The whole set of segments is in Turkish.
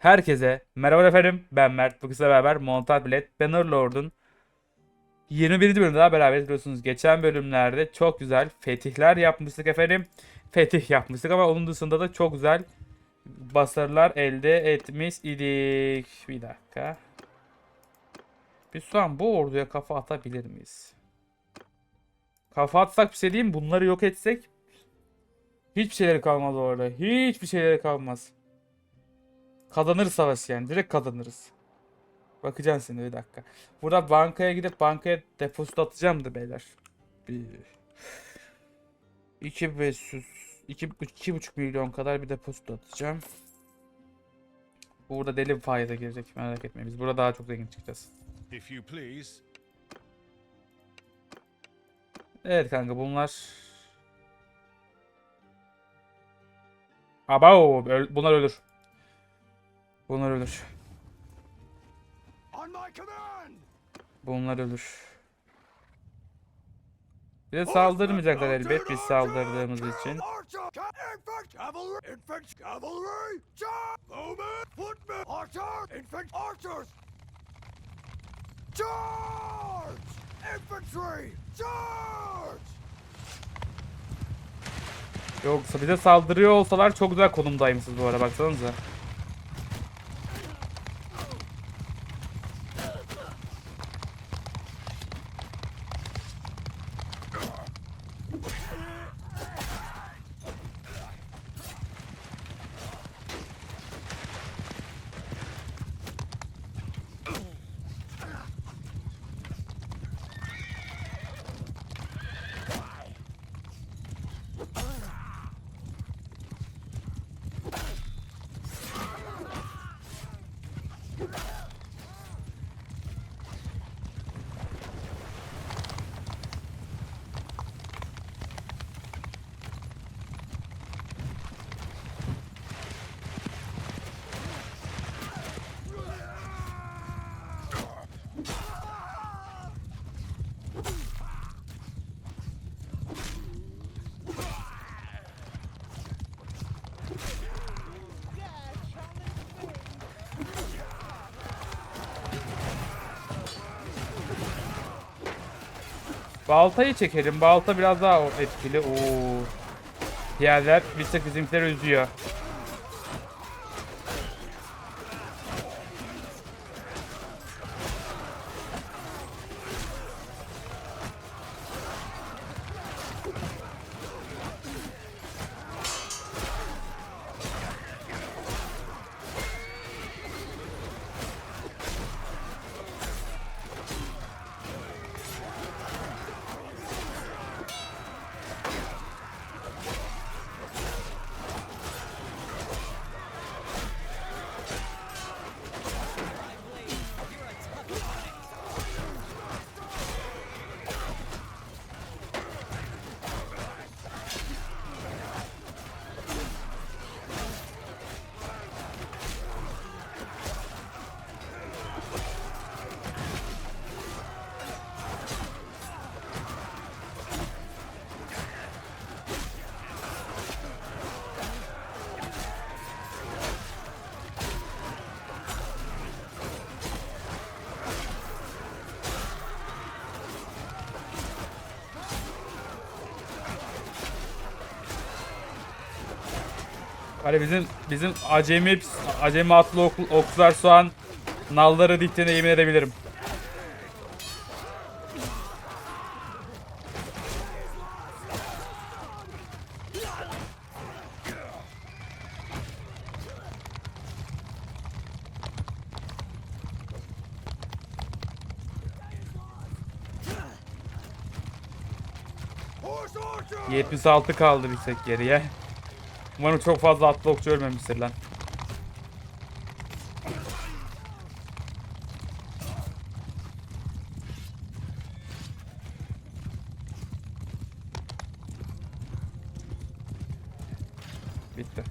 Herkese merhaba efendim ben Mert. Bugün sizlerle beraber Montal Blade Bannerlord'un 21. bölümde daha beraberiz biliyorsunuz. Geçen bölümlerde çok güzel fetihler yapmıştık efendim. Fetih yapmıştık ama onun dışında da çok güzel başarılar elde etmiş idik. Bir dakika. Biz şu an bu orduya kafa atabilir miyiz? Kafa atsak bir şey diyeyim bunları yok etsek hiçbir şeyleri kalmaz orada. Hiçbir şeyleri kalmaz. Kazanırız savaşı yani. Direkt kazanırız. Bakacağım şimdi bir dakika. Burada bankaya gidip bankaya depozito atacağım da beyler. Bir... 2500 2 2,5 milyon kadar bir depozito atacağım. Burada deli bir faize girecek merak etmeyin. Biz burada daha çok zengin çıkacağız. If you please. Evet kanka bunlar Aba bunlar ölür. Bunlar ölür. Bunlar ölür. Bize saldırmayacaklar elbet biz saldırdığımız için. Charge! Infantry! Charge! Yoksa bize saldırıyor olsalar çok güzel konumdaymışız bu ara baksanıza. Baltayı çekelim. Balta biraz daha etkili. Oo. Diğerler bir tek bizimkileri üzüyor. Hani bizim bizim acemi acemi atlı ok, okçular şu an nalları diktiğine yemin edebilirim. Horse archer! 76 kaldı bir tek geriye. Umarım çok fazla atlı okçu ölmemiştir lan. Bitti.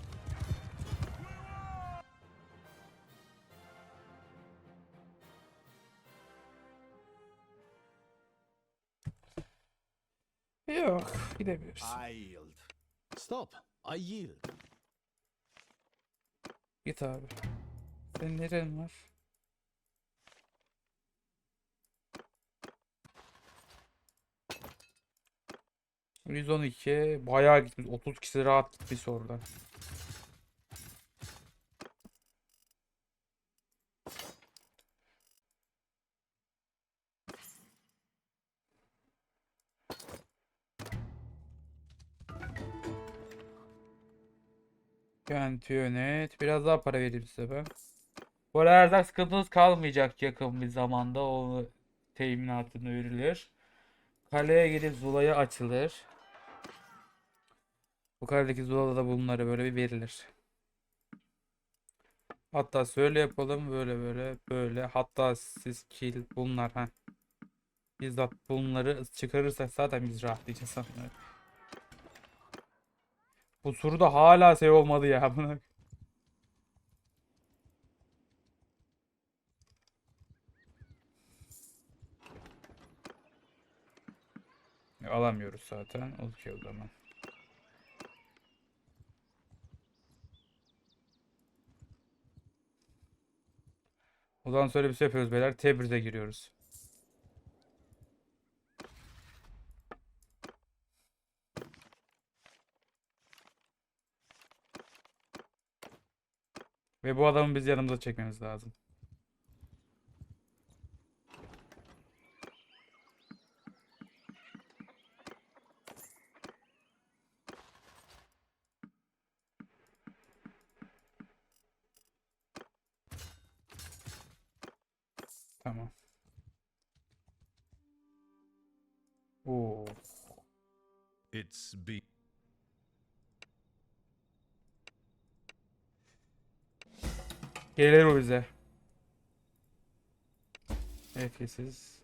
Yok, yield. Stop. I. Git abi. Senin neren var? ...112... ...bayağı gitmiş. 30 kişi rahat gitmiş oradan. Yönet yönet. Biraz daha para vereyim size ben. Bu arada erzak sıkıntınız kalmayacak yakın bir zamanda. O teminatını verilir. Kaleye gidip Zula'ya açılır. Bu kaledeki Zula'da da bunları böyle bir verilir. Hatta şöyle yapalım. Böyle böyle böyle. Hatta siz kill bunlar ha. Bizzat bunları çıkarırsak zaten biz rahatlayacağız. sanırım. Bu soru da hala şey olmadı ya. Buna. Alamıyoruz zaten. Okey o zaman. O zaman şöyle bir şey yapıyoruz beyler. Tebriz'e giriyoruz. Ve bu adamı biz yanımıza çekmemiz lazım. Tamam. Oo. It's be Gelir o bize. Etkisiz.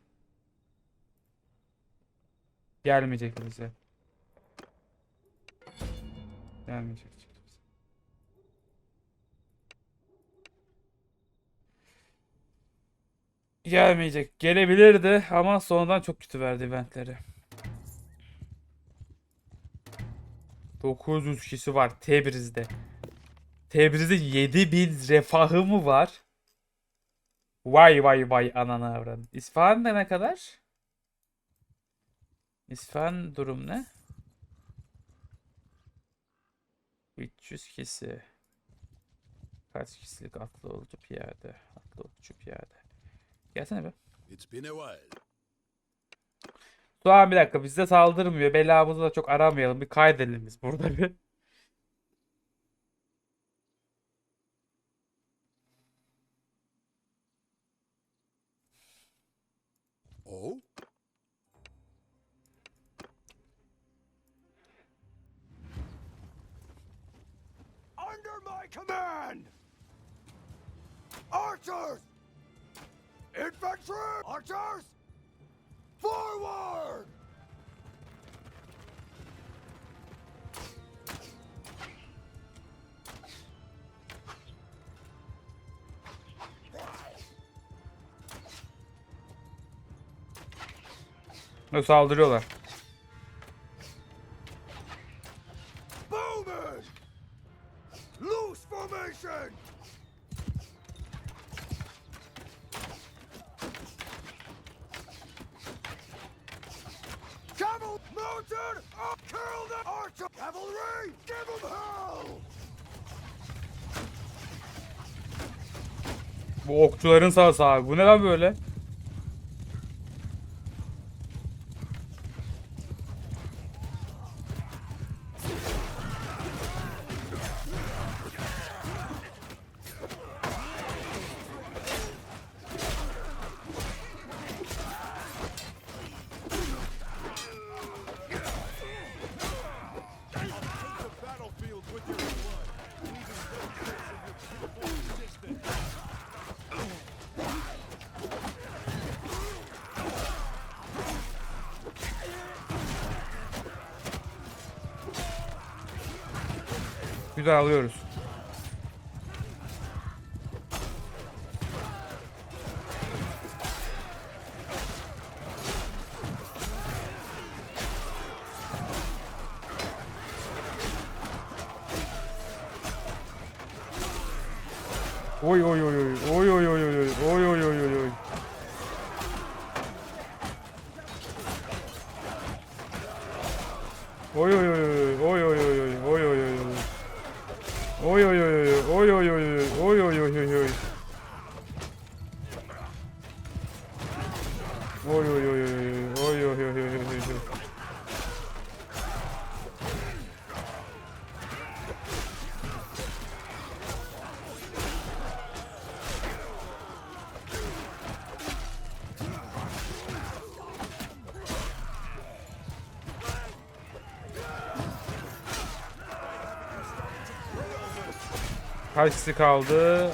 Gelmeyecek bize. Gelmeyecek. Gelmeyecek. Gelebilirdi ama sonradan çok kötü verdi eventleri. 900 kişi var Tebriz'de. Tebriz'in 7000 refahı mı var? Vay vay vay ananı avradım. İsfahan'da ne kadar? İsfahan durum ne? 300 kişi. Kaç kişilik atlı olucu piyade? Atlı olucu piyade. Gelsene be. It's been a while. Doğan bir dakika bize saldırmıyor. Belamızı da çok aramayalım. Bir kaydedelim biz burada bir. My command! Archers! Infantry! Archers! Forward! Saldırıyorlar. Bu okçuların sağ abi. Bu ne lan böyle? alıyoruz. Oy oy oy oy oy oy oy Icy kaldı.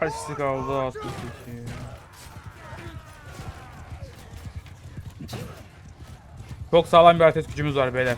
Kaç kişi kaldı? 62. Çok sağlam bir ateş gücümüz var beyler.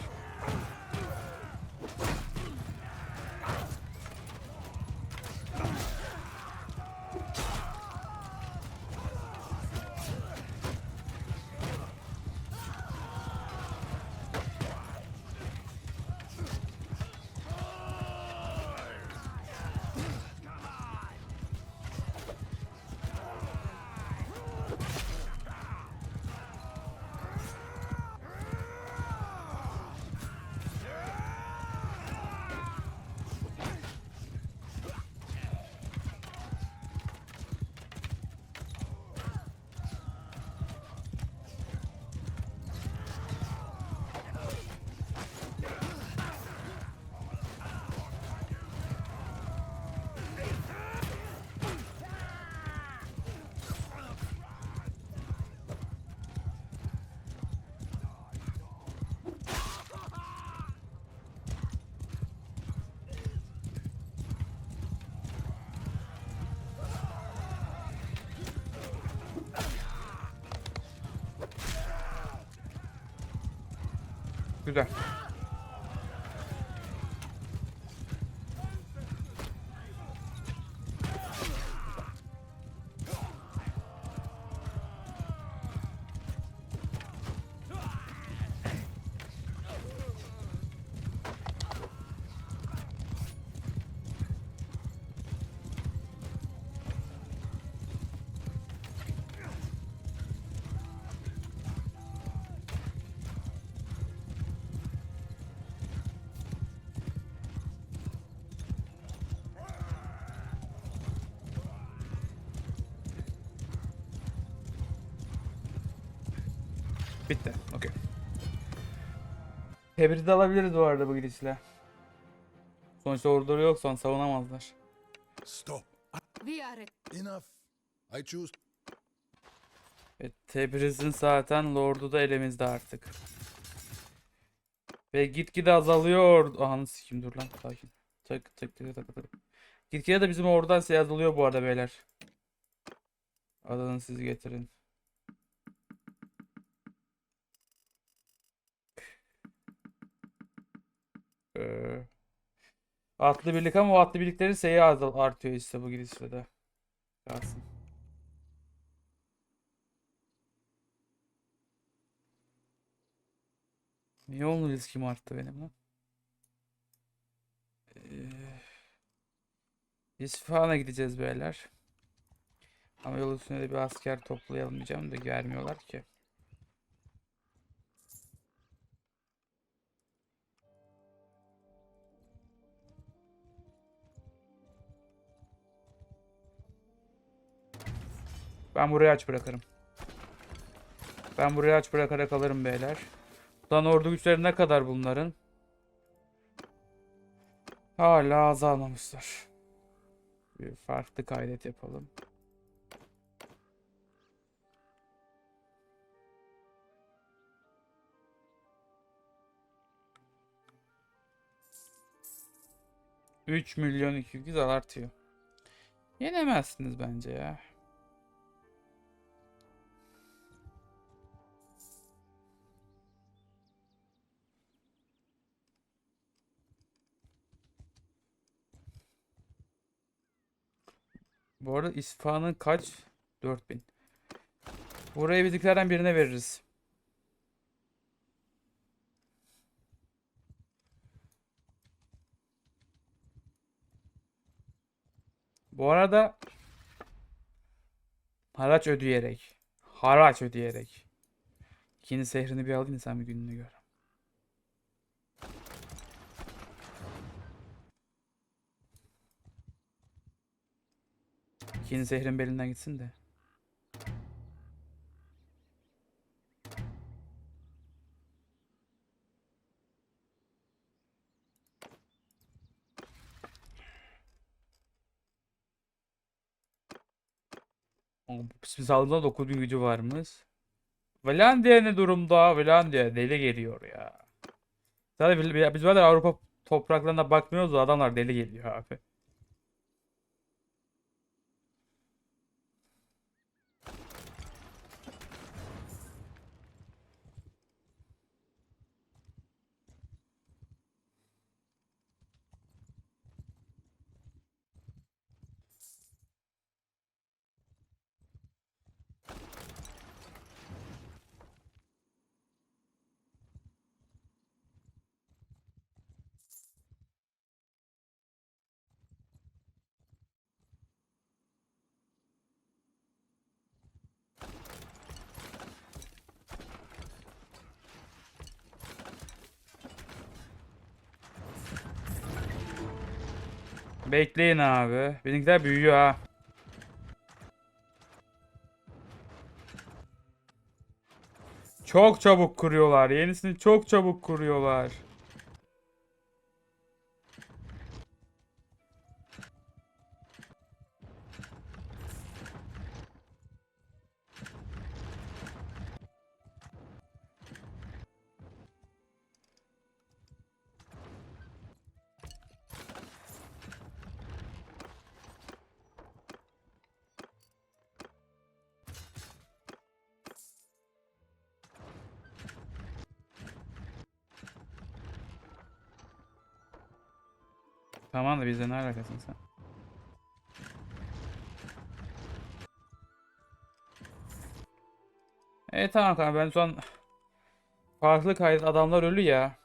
Güzel. Bitti. Okey. De alabiliriz bu arada bu gidişle. Sonuçta orduları yok son savunamazlar. Stop. We are Enough. I choose. E, Tebriz'in zaten Lord'u da elimizde artık. Ve gitgide azalıyor. Anı sikim dur lan sakin. Tık tık tık tık tık. Gitgide de bizim oradan şey azalıyor bu arada beyler. Adını siz getirin. Ee, atlı birlik ama o atlı birliklerin sayı artıyor işte bu gidişle de. Kalsın. Niye onun riskim arttı benim lan? Ee, İsfahan'a gideceğiz beyler. Ama yol üstünde de bir asker toplayalım diyeceğim de gelmiyorlar ki. Ben burayı aç bırakırım. Ben burayı aç bırakarak alırım beyler. Lan ordu güçleri ne kadar bunların? Hala azalmamışlar. Bir farklı kaydet yapalım. Üç milyon iki yüz artıyor. Yenemezsiniz bence ya. Bu arada İsfahan'ın kaç? 4000. Burayı bizimkilerden birine veririz. Bu arada haraç ödeyerek, haraç ödeyerek. İkinci sehrini bir alayım sen bir gününü gör. İkinci sehrin belinden gitsin de. Bizim saldırıda 9000 gücü varmış. Valandia ne durumda? Valandia deli geliyor ya. Zaten biz, biz zaten Avrupa topraklarına bakmıyoruz da adamlar deli geliyor abi. Bekleyin abi. Benimkiler büyüyor ha. Çok çabuk kuruyorlar. Yenisini çok çabuk kuruyorlar. Tamam da bizle ne alakasın sen? Evet tamam kanka ben şu an farklı kayıt adamlar ölü ya.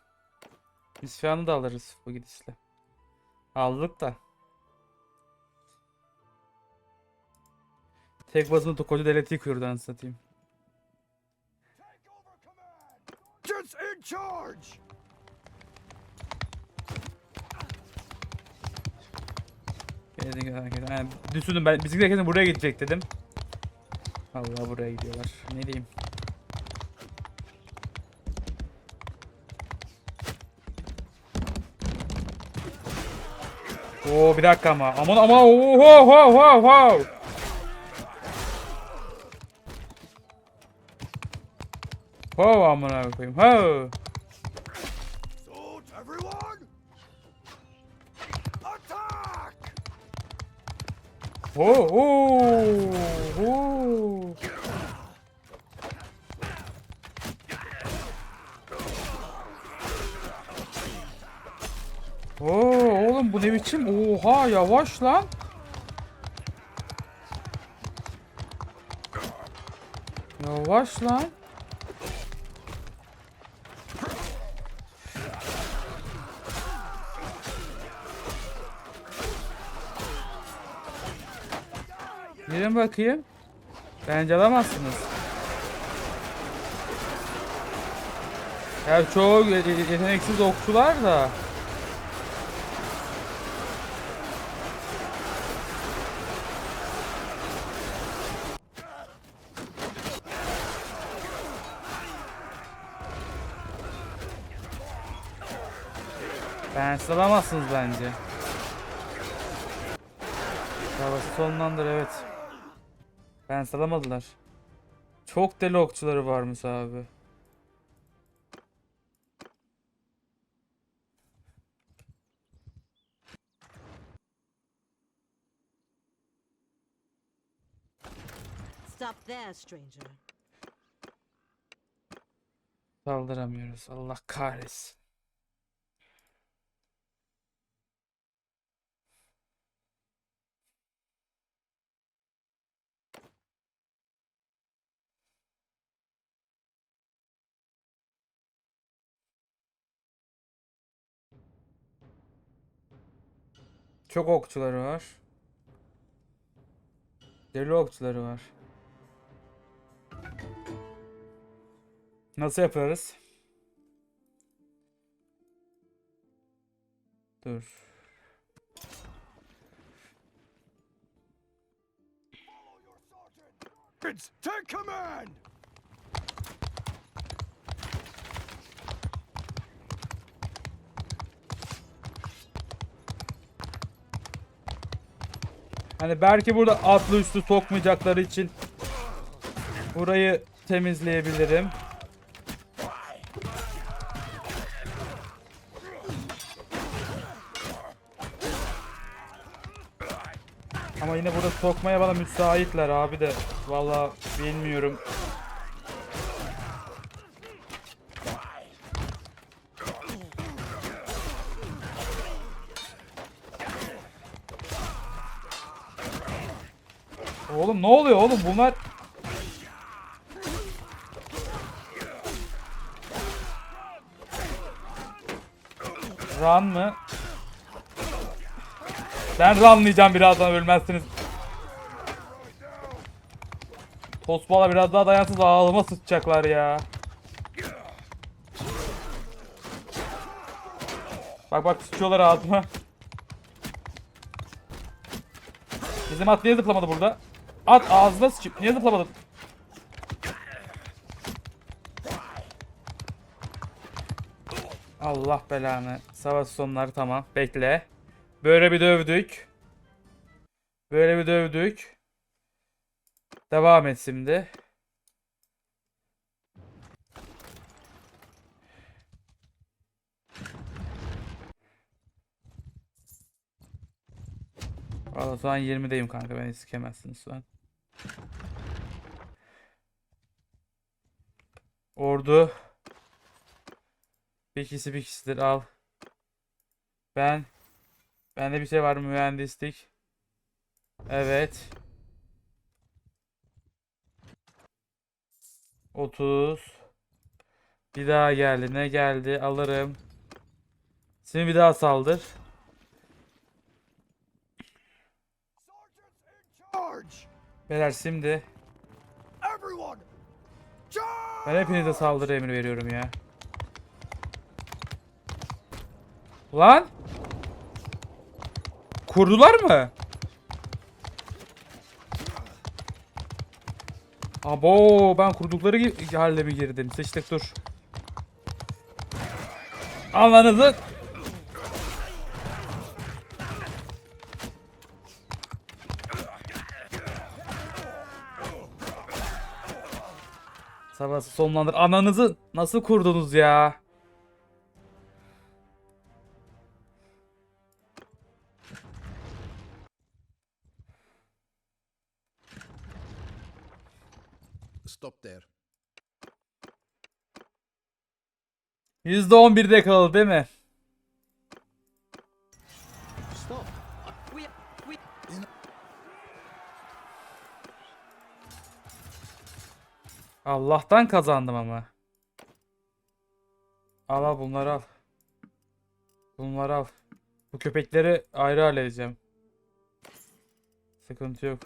Biz da alırız bu gidişle. Aldık da. Tek basını Tokocu devleti yıkıyordu anasını satayım. Agents in charge! Geldik hareket. Yani düşündüm ben bizimkiler kesin buraya gidecek dedim. Allah buraya gidiyorlar. Ne diyeyim? Oo bir dakika ama. Aman ama oho ho ho ho. Ho amına koyayım. Ho. Ho ho. Ho. Oo oğlum bu ne biçim? Oha yavaş lan. Yavaş lan. Girin bakayım. Bence alamazsınız. Ya çoğu ye- ye- yeteneksiz okçular da. Ben alamazsınız bence. Savaşı sonlandır evet. Ben alamadılar. Çok deli okçuları varmış abi. Stop there, stranger. Saldıramıyoruz. Allah kahretsin. Çok okçuları var. Deli okçuları var. Nasıl yaparız? Dur. It's take command! Hani belki burada atlı üstü sokmayacakları için burayı temizleyebilirim. Ama yine burada sokmaya bana müsaitler abi de. Vallahi bilmiyorum. Oğlum ne oluyor oğlum bunlar? Run mı? Ben runlayacağım birazdan ölmezsiniz. Tosbala biraz daha dayansız ağlıma sıçacaklar ya. Bak bak sıçıyorlar ağzıma. Bizim at niye zıplamadı burada? At ağzına sıçıp niye zıplamadın? Allah belanı. Savaş sonları tamam. Bekle. Böyle bir dövdük. Böyle bir dövdük. Devam et şimdi. Valla şu an 20'deyim kanka beni sikemezsiniz şu an. Ordu. Bir kişidir al. Ben. Bende bir şey var mühendislik. Evet. 30. Bir daha geldi. Ne geldi? Alırım. Şimdi bir daha saldır. Charge! Beyler şimdi ben hepinize saldırı emri veriyorum ya. Lan! Kurdular mı? Abo ben kurdukları halde mi girdim? Sıçtık dur. Ananızı. Savaşı sonlandır. Ananızı nasıl kurdunuz ya? Stop there. %11'de kaldı değil mi? Allah'tan kazandım ama. Al al bunları al. Bunları al. Bu köpekleri ayrı halledeceğim. Sıkıntı yok.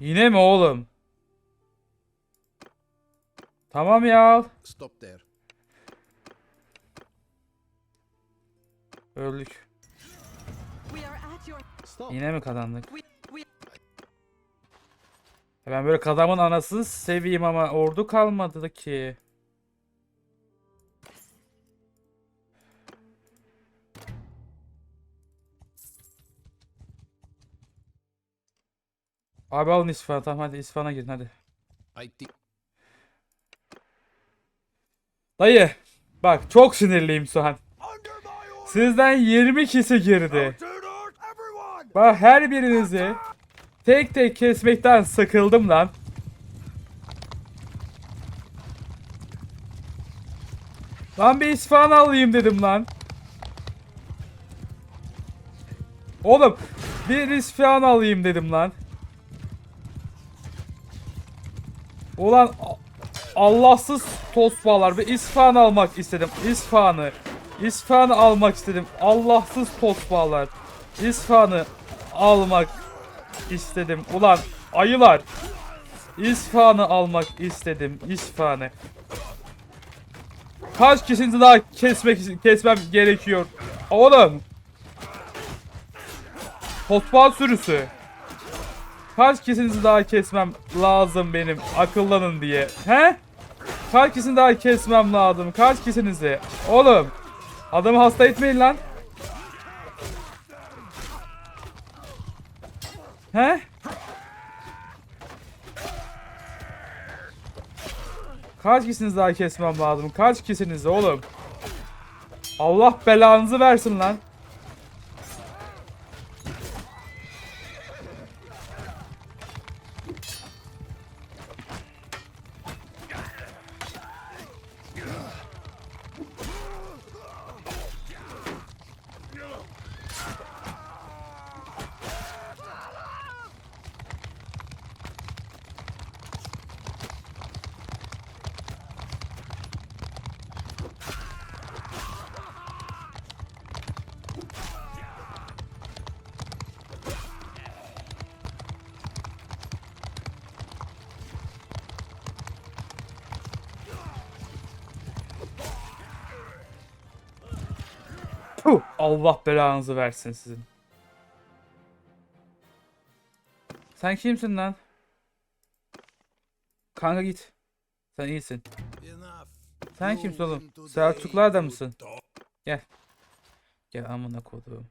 Yine mi oğlum? Tamam ya al. Stop there. Öldük. Yine mi kazandık? Ben böyle adamın anasını seveyim ama ordu kalmadı ki. Abi alın İsfahan'ı tamam hadi İsfahan'a girin hadi. Haydi. Dayı bak çok sinirliyim şu an. Sizden 20 kişi girdi. Bak her birinizi tek tek kesmekten sıkıldım lan. Lan bir İsfahan alayım dedim lan. Oğlum bir İsfahan alayım dedim lan. Ulan Allahsız tosbalar bir İsfahan almak istedim. İsfahan'ı. İsfahan'ı almak istedim. Allahsız tosbalar. İsfahan'ı almak istedim. Ulan ayılar. İsfahan'ı almak istedim. İsfahan'ı. Kaç kişinizi daha kesmek kesmem gerekiyor? Oğlum. Tosbağa sürüsü. Kaç kişinizi daha kesmem lazım benim akıllanın diye. He? Kaç kişini daha kesmem lazım? Kaç kişinizi? Oğlum. Adamı hasta etmeyin lan. He? Kaç kişinizi daha kesmem lazım? Kaç kişinizi oğlum? Allah belanızı versin lan. Allah belanızı versin sizin. Sen kimsin lan? Kanka git. Sen iyisin. Sen kimsin oğlum? Selçuklular da mısın? dog. Gel amına koduğum.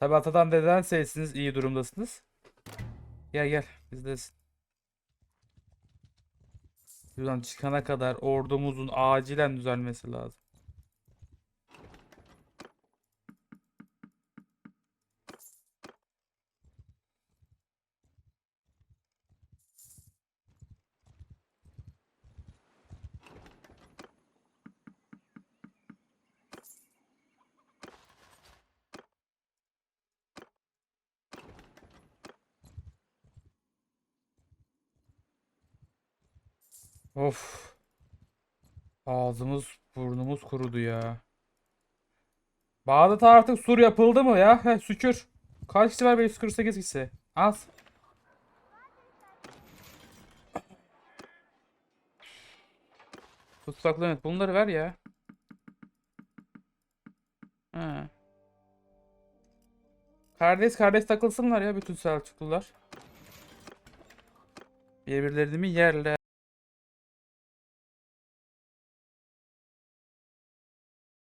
Tabi atadan deden sesiniz iyi durumdasınız. Gel gel bizdesin. Buradan çıkana kadar ordumuzun acilen düzelmesi lazım. Of. Ağzımız burnumuz kurudu ya. Bağdat'a artık sur yapıldı mı ya? Heh, şükür. Kaç kişi var? 548 kişi. Az. Tutsaklı evet. Bunları ver ya. Ha. Kardeş kardeş takılsınlar ya bütün Selçuklular. Birbirlerini yerler?